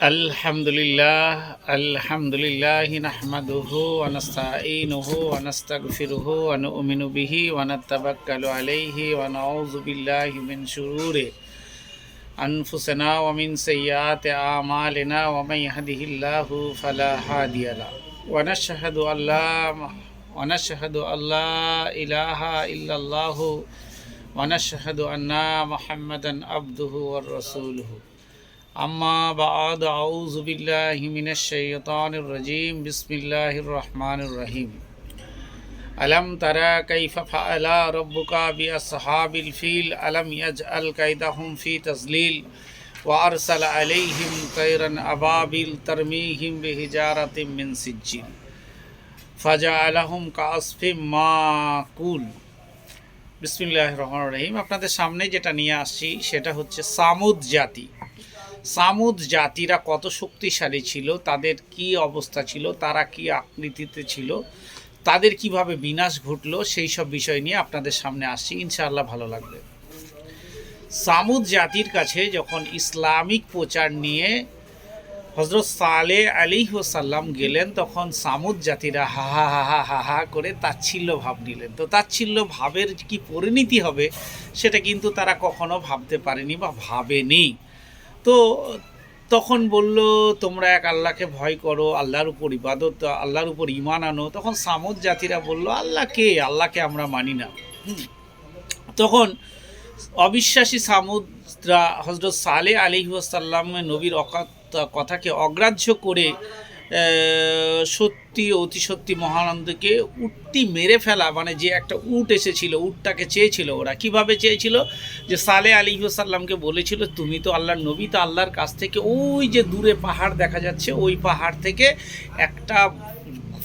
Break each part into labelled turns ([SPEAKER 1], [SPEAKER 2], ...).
[SPEAKER 1] الحمد لله الحمد لله نحمده ونستعينه ونستغفره ونؤمن به ونتوكل عليه ونعوذ بالله من شرور أنفسنا ومن سيئات أعمالنا ومن يهده الله فلا هادي له. ونشهد أن لا ونشهد أن لا إله إلا الله ونشهد أن محمدا عبده ورسوله. أما بعد أعوذ بالله من الشيطان الرجيم بسم الله الرحمن الرحيم ألم ترى كيف فعل ربك بأصحاب الفيل ألم يجعل كيدهم في تضليل وأرسل عليهم طيرا أبابيل ترميهم بحجارة من سجيل فجعلهم كعصف মাকুল বিসমিল্লাহ রহমান রহিম আপনাদের সামনে যেটা নিয়ে আসছি সেটা হচ্ছে সামুদ জাতি সামুদ জাতিরা কত শক্তিশালী ছিল, তাদের কি অবস্থা ছিল, তারা কি আকৃতিতে ছিল, তাদের কীভাবে বিনাশ ঘটলো, সেই সব বিষয় নিয়ে আপনাদের সামনে আসছি। ইনশাআল্লাহ ভালো লাগবে। সামুদ জাতির কাছে যখন ইসলামিক প্রচার নিয়ে হজরত সালে আলী সাল্লাম গেলেন, তখন সামুদ জাতিরা হা হা হা হা হা হা করে তাচ্ছিল্য ভাব নিলেন। তো তাচ্ছিল্য ভাবের কি পরিণতি হবে, সেটা কিন্তু তারা কখনো ভাবতে পারেনি বা ভাবেনি। তো তখন বলল, তোমরা এক আল্লাহকে ভয় করো, আল্লাহর উপর ইবাদত, আল্লাহর উপর ইমান আনো। তখন সামদ জাতিরা বলল, আল্লাহ কে? আল্লাহকে আমরা মানি না। তখন অবিশ্বাসী সামুদ্রা হজরত সালে আলী সাল্লামের নবীর অকাত কথাকে অগ্রাহ্য করে সত্যি, অতি সত্যি মহানন্দকে উটটি মেরে ফেলা মানে যে একটা উট এসেছিল, উটটাকে চেয়েছিল ওরা। কীভাবে চেয়েছিল? যে সালে আলী সাল্লামকে বলেছিল, তুমি তো আল্লাহর নবী, তো আল্লাহর কাছ থেকে ওই যে দূরে পাহাড় দেখা যাচ্ছে, ওই পাহাড় থেকে একটা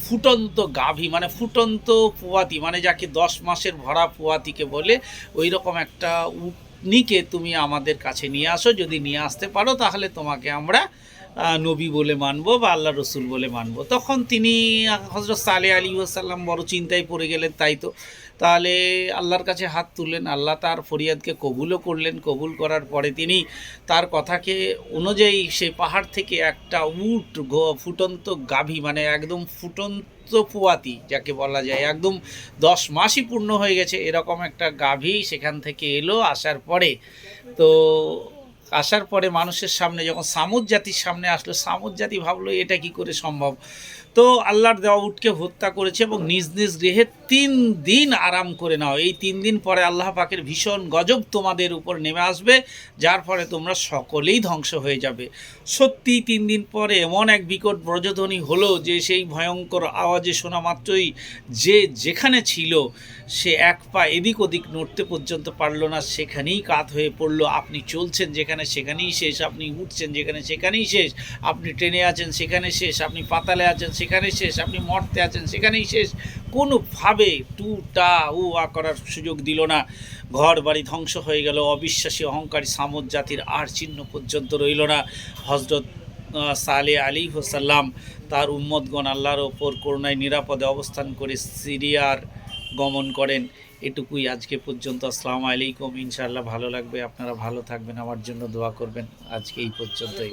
[SPEAKER 1] ফুটন্ত গাভী মানে ফুটন্ত পোয়াতি মানে যাকে দশ মাসের ভরা পোয়াতিকে বলে ওই রকম একটা উটনিকে তুমি আমাদের কাছে নিয়ে আসো, যদি নিয়ে আসতে পারো, তাহলে তোমাকে আমরা নবী বলে মানবো বা আল্লাহ রসুল বলে মানবো। তখন তিনি হজরত সালে আলী সাল্লাম বড় চিন্তায় পড়ে গেলেন, তাই তো। তাহলে আল্লাহর কাছে হাত তুললেন, আল্লাহ তার ফরিয়াদকে কবুলও করলেন। কবুল করার পরে তিনি তার কথাকে অনুযায়ী সেই পাহাড় থেকে একটা উট ফুটন্ত গাভী মানে একদম ফুটন্ত পুয়াতি, যাকে বলা যায়, একদম দশ মাসই পূর্ণ হয়ে গেছে, এরকম একটা গাভী সেখান থেকে এলো, আসার পরে। তো আসার পরে মানুষের সামনে, যখন সামুদ জাতির সামনে আসলো, সামুদ জাতি ভাবলো, এটা কি করে সম্ভব? তো আল্লাহর দেওয়া উটকে হত্যা করেছে এবং নিজ নিজ গৃহে তিন দিন আরাম করে নাও। এই তিন দিন পরে আল্লাহ পাকের ভীষণ গজব তোমাদের উপর নেমে আসবে, যার ফলে তোমরা সকলেই ধ্বংস হয়ে যাবে। সত্যি তিন দিন পরে এমন এক বিকট ব্রজধ্বনি হলো যে সেই ভয়ঙ্কর আওয়াজে শোনা মাত্রই যে যেখানে ছিল, সে এক পা এদিক ওদিক নড়তে পর্যন্ত পারল না, সেখানেই কাত হয়ে পড়ল। আপনি চলছেন যেখানে সেখানেই শেষ, আপনি উঠছেন যেখানে সেখানেই শেষ, আপনি ট্রেনে আছেন সেখানে শেষ, আপনি পাতালে আছেন সেখানে শেষ, আপনি মর্তে আছেন, সেখানেই শেষ। কোনোভাবে টু টা উ আ করার সুযোগ দিল না। ঘর বাড়ি ধ্বংস হয়ে গেল, অবিশ্বাসী অহংকারী সামদ জাতির আর চিহ্ন পর্যন্ত রইল না। হজরত সালে আলী হোসাল্লাম তার উম্মতগণ আল্লাহর ওপর করুণায় নিরাপদে অবস্থান করে সিরিয়ার গমন করেন। এটুকুই আজকে পর্যন্ত। আসসালামু আলাইকুম। ইনশাআল্লাহ ভালো লাগবে। আপনারা ভালো থাকবেন। আমার জন্য দোয়া করবেন। আজকে এই পর্যন্তই।